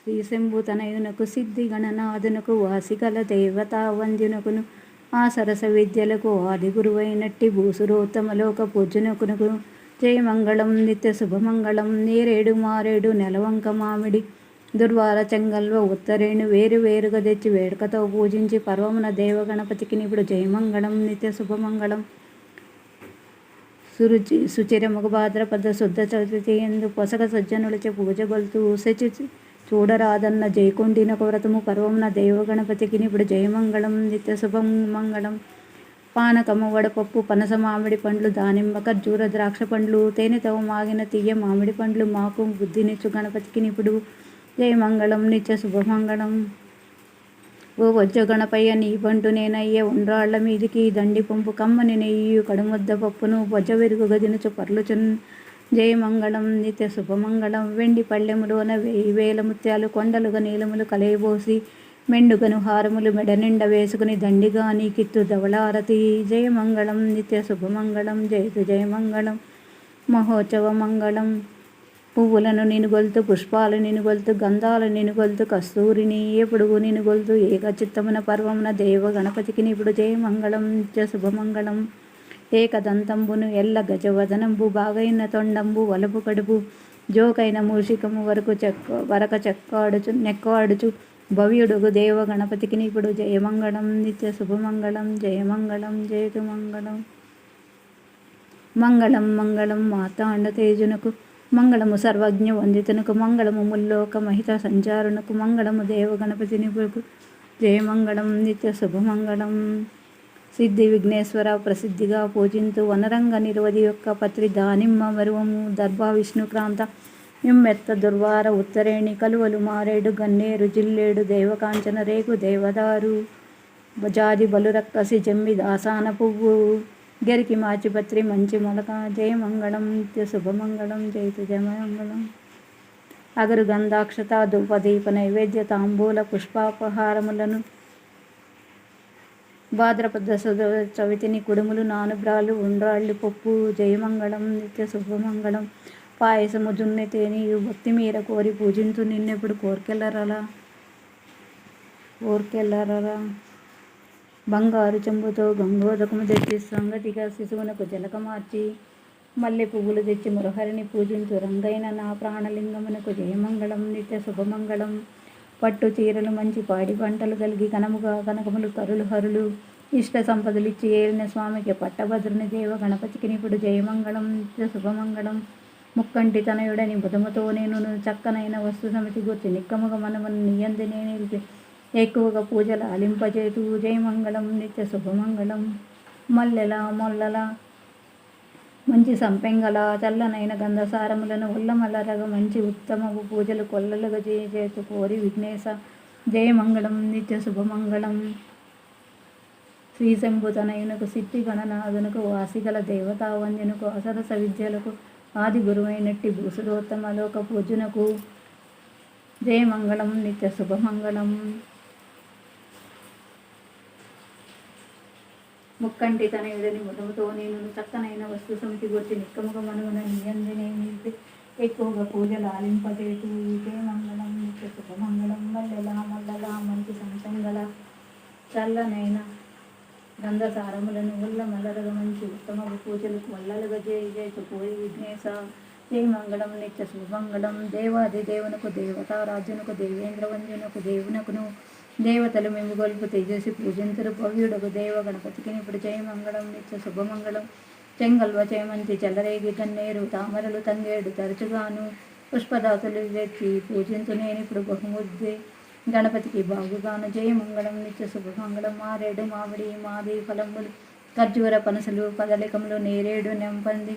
శ్రీశంభుతనయునకు సిద్ధి గణనాథునకు వాసికల దేవతా వంద్యునకును ఆ సరస విద్యలకు ఆది గురువైనట్టి భూసురోత్తమలోక పూజనకునకు జయమంగళం నిత్య శుభమంగళం నేరేడు మారేడు నెలవంక మామిడి దుర్వార చెంగల్వ ఉత్తరేణు వేరు వేరుగా తెచ్చి వేడుకతో పూజించి పర్వమున దేవగణపతికి నిపుడు జయమంగళం నిత్య శుభమంగళం సురుచి సుచిర ముఖభాద్రపద శుద్ధ చతుర్థి ఎందు పొసగ సజ్జనులచే పూజ గొలుతూ శచి చూడరాదన్న జయకొండినొక వ్రతము పర్వమున దేవగణపతికి ఇప్పుడు జయమంగళం నిత్య శుభం మంగళం. పానకము వడపప్పు పనస మామిడి పండ్లు దానిమ్మ ఖర్జూర ద్రాక్ష పండ్లు తేనెతో మాగిన తీయ మామిడి పండ్లు మాకు బుద్ధినిచ్చు గణపతికి ఇప్పుడు జయమంగళం నిత్య శుభమంగళం ఓ వజ్ర గణపయ్య నీ పండు నేనయ్య ఉండ్రాళ్ళ మీదికి దండి పంపు కమ్మని నెయ్యి కడుముద్ద పప్పును వజ్ర వెరుగు గదినచు పర్లుచున్ జయమంగళం నిత్య శుభమంగళం. వెండి పళ్ళెములోన వెయ్యి వేల ముత్యాలు కొండలుగా నీలములు కలయబోసి మెండుగను హారములు మెడ నిండ వేసుకుని దండిగా నీకిత్తు ధవళారతి. జయమంగళం నిత్య శుభమంగళం జయతు జయమంగళం. మహోత్సవ మంగళం పువ్వులను నినుగొల్తు పుష్పాలు నినుగొల్తు గంధాలు నినుగొల్తు కస్తూరిని ఎప్పుడు నినుగొల్తు ఏకచిత్తమున పర్వమున దేవ గణపతికి నిపుడు. జయమంగళం నిత్య శుభమంగళం. ఏకదంతంబును ఎల్ల గజవదనంబు బాగైన తొండంబు వలపు కడుపు జోకైన మూషికము వరకు చెక్క వరక చెక్కాడుచు నెక్కాడుచు భవ్యుడుగు దేవ గణపతికి ఇప్పుడు జయమంగళం నిత్య శుభమంగళం జయమంగళం జయతు మంగళం మంగళం మంగళం మాతాండ తేజునకు మంగళము సర్వజ్ఞ వందితునకు మంగళము ముల్లోక మహిత సంచారునకు మంగళము దేవ గణపతి నిపుకు జయమంగళం నిత్య శుభమంగళం. సిద్ధి విఘ్నేశ్వర ప్రసిద్ధిగా పూజింతు వనరంగ నిరవధి యొక్క పత్రి దానిమ్మ మరువము దర్భా విష్ణుక్రాంత నిమ్మెత్త దుర్వార ఉత్తరేణి కలువలు మారేడు గన్నేరు జిల్లేడు దేవకాంచన రేగు దేవదారు బజాది బలురక్కసి జమ్మి దాసాన పువ్వు గరికి మాచిపత్రి మంచి మొలక జయమంగళం నిత్య శుభమంగళం జయతు జయమంగళం అగరు గంధాక్షత ధూపదీప నైవేద్య తాంబూల పుష్పాపహారములను భాద్రపద చవితిని కుడుములు నానుబ్రాలు ఉండ్రాళ్ళు పప్పు జయమంగళం నిత్య శుభమంగళం పాయసము జున్నె తేనీయు భక్తి మీర కోరి పూజించు నిన్నెప్పుడు కోరికెళ్ళరలా కోరికెళ్ళరలా బంగారు చెంబుతో గంగోదకము తెచ్చి సంగతిగా శిశువునకు జలక మార్చి మల్లె పువ్వులు తెచ్చి మురహరిని పూజించు రంగైన నా ప్రాణలింగమునకు జయమంగళం నిత్య శుభమంగళం పట్టు చీరలు మంచి పాడి పంటలు కలిగి కనముగా కనకములు కరులు హరులు ఇష్ట సంపదలు ఇచ్చి ఏలిన స్వామికి పట్టభద్రుని దేవ గణపతికి నిపుడు జయమంగళం నిత్య శుభమంగళం. ముక్కంటి తనయుడని బుధముతో నేను చక్కనైన వస్తు సమితి గుర్తి నిక్కముగా మనమును నియంది నేను ఎక్కువగా పూజలు అలింపజేతూ జయమంగళం నిత్య శుభమంగళం. మల్లెల మొల్లల మంచి సంపెంగల చల్లనైన గంధసారములను ఉల్లమలరగ మంచి ఉత్తమ పూజలు కొల్లలుగా చేతు కోరి విఘ్నేశ. జయమంగళం నిత్య శుభమంగళం. శ్రీశంభుతనయునకు సిద్ధి గణనాథునకు వాసిగల దేవతావంజనుకు అసరస విద్యలకు ఆది గురువైనట్టి భూసురోత్తమలోక పూజనకు జయమంగళం నిత్య శుభమంగళం. ముక్కంటి తన ఎడని ముఖముతో నేను చక్కనైన వస్తు సమితి గురించి నిక్కముగ మనుగన నియందినే నిలిపి ఎక్కువగా పూజలు ఆలింపజేటు ఇదే మంగళం నిత్య శుభమంగళం మల్లెల మల్లల మంచి సంచంగల చల్లనైన గంధసారములను ఉల్ల మల్లరగ మంచి ఉత్తమ పూజలకు వల్లలుగా జయ జయకు పోయి విఘ్నేశ. జయ మంగళం నిత్య శుభమంగళం దేవాది దేవునకు దేవతారాజునకు దేవేంద్ర వంజునకు దేవునకును దేవతలు మేము గొలుపు తేజసి పూజించరు భవ్యుడకు దేవ గణపతికి ఇప్పుడు జయమంగళం నిత్య శుభమంగళం చెంగల్వ జయమంతి చెల్లరేగి గన్నేరు తామరలు తంగేడు తరచుగాను. పుష్పదాతులు తెచ్చి పూజించు నేను ఇప్పుడు బహుముద్ది. గణపతికి బాగుగాను జయమంగళం నిత్య శుభమంగళం మారేడు మామిడి మాది ఫలములు. ఖర్జూర పనసలు పదలికములు నేరేడు నెంపంది.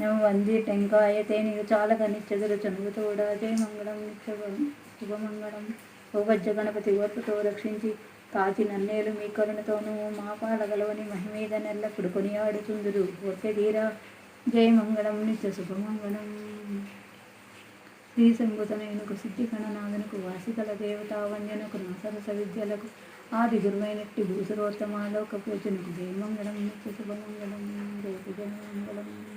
నెమ్మంది టెంకాయ తేనెలు చాలగా నిత్యదులు చనుగుతోడ జయమంగళం నిత్య శుభమంగళం ఓవజ్జ గణపతి ఓర్పుతో రక్షించి కాచి నన్నేలు మీ కరుణతోనూ మా పాలగలవని మహిమీద నెల్లప్పుడు కొనియాడుచుందురు ఓర్కెదీరా జయమంగళం నిత్య శుభమంగళం. శ్రీ సంభూతనైనకు సిద్ధి గణనాథనకు వాసికల దేవతావంజనకు నాసరస విద్యలకు ఆది గురువైనట్టి భూసురోత్తమాలోక పూజనకు జయమంగళం నిత్య శుభమంగళం. జయ జయమంగళం